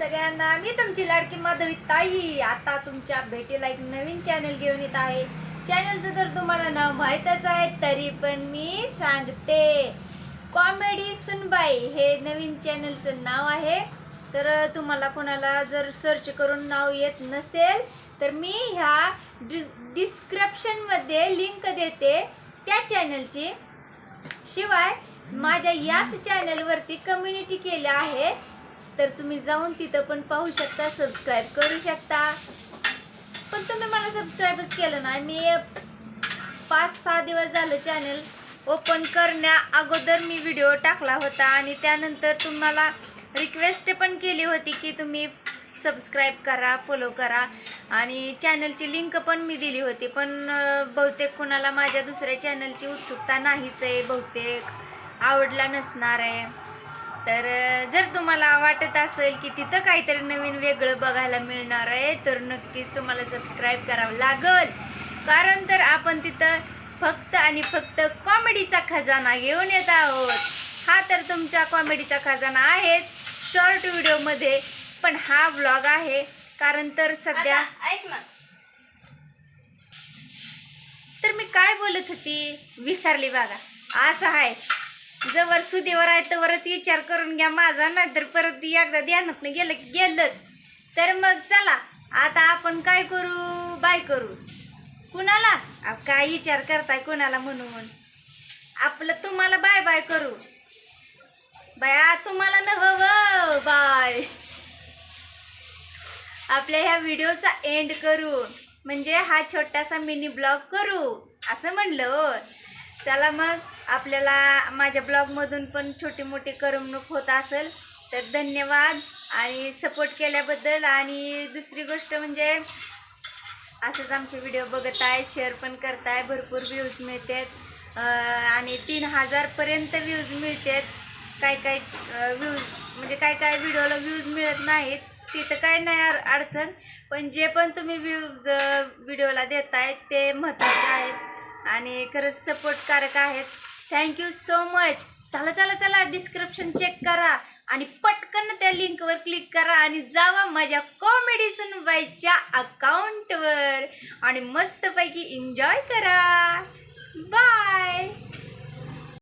सगळ्यांना मी तुमची लाडकी माधवी ताई. आता तुमच्या भेटीला एक नवीन चॅनल घेऊन येत आहे. चॅनलचं तर तुम्हाला नाव माहीतच आहे तरी पण मी सांगते. कॉमेडी सुनबाई हे नवीन चॅनलचं नाव आहे. तर तुम्हाला कोणाला जर सर्च करून नाव येत नसेल तर मी ह्या डि डिस्क्रिप्शनमध्ये लिंक देते त्या चॅनलची शिवाय माझ्या याच चॅनलवरती कम्युनिटी केल्या आहे. तर तुम्ही जाऊन तिथं पण पाहू शकता सबस्क्राईब करू शकता. पण तुम्ही मला सबस्क्राईबच केलं नाही. मी पाच सहा दिवस झालं चॅनल ओपन करण्या अगोदर मी व्हिडिओ टाकला होता आणि त्यानंतर तुम्हाला रिक्वेस्ट पण केली होती की तुम्ही सबस्क्राईब करा फॉलो करा. आणि चॅनलची लिंक पण मी दिली होती पण बहुतेक कोणाला माझ्या दुसऱ्या चॅनलची उत्सुकता नाहीच आहे. बहुतेक आवडला नसणार आहे. तर जर तुम्हाला वाटत असेल की तिथं काहीतरी नवीन वेगळं बघायला मिळणार आहे तर नक्कीच तुम्हाला सबस्क्राईब करावं लागल. कारण तर आपण तिथं फक्त आणि फक्त कॉमेडीचा खजाना घेऊन येत आहोत. हा तर तुमचा कॉमेडीचा खजाना आहेच शॉर्ट व्हिडिओमध्ये पण हा ब्लॉग आहे कारण तर सध्या आता ऐक ना. तर मी काय बोलत होती? विसरली बघा. असं आहे. जवळ सुदीवर आहे तवरच विचार करून घ्या माझा नाहीतर परत एकदा ध्यानात गेलं की गेलंच. तर मग चला आता आपण काय करू? बाय करू. कुणाला? काय विचार करताय कुणाला म्हणून आपलं तुम्हाला बाय बाय करू. बाया तुम्हाला नव हो हो, बाय. आपल्या ह्या व्हिडिओचा एंड करू. म्हणजे हा छोटासा मिनी ब्लॉग करू. असं म्हणलं चला मग. आपल्याला माझ्या ब्लॉगमधून पण छोटी मोठी करमणूक होत असेल तर धन्यवाद आणि सपोर्ट केल्याबद्दल. आणि दुसरी गोष्ट म्हणजे असंच आमचे व्हिडिओ बघत आहे शेअर पण करताय भरपूर व्ह्यूज मिळतात. आणि तीन हजारपर्यंत व्ह्यूज मिळतात. काय काय व्ह्यूज म्हणजे काय काय व्हिडिओला व्ह्यूज मिळत नाहीत तिथं काय नाही अडचण. पण जे पण तुम्ही व्ह्यूज व्हिडिओला देत आहेत ते महत्त्वाचे आहेत. आणि खरंच सपोर्टकारक आहेत. थँक्यू सो मच चला चला चला डिस्क्रिप्शन चेक करा आणि पटकन त्या लिंकवर क्लिक करा आणि जावा माझ्या कॉमेडी सुनबाईच्या अकाउंटवर आणि मस्तपैकी एन्जॉय करा. बाय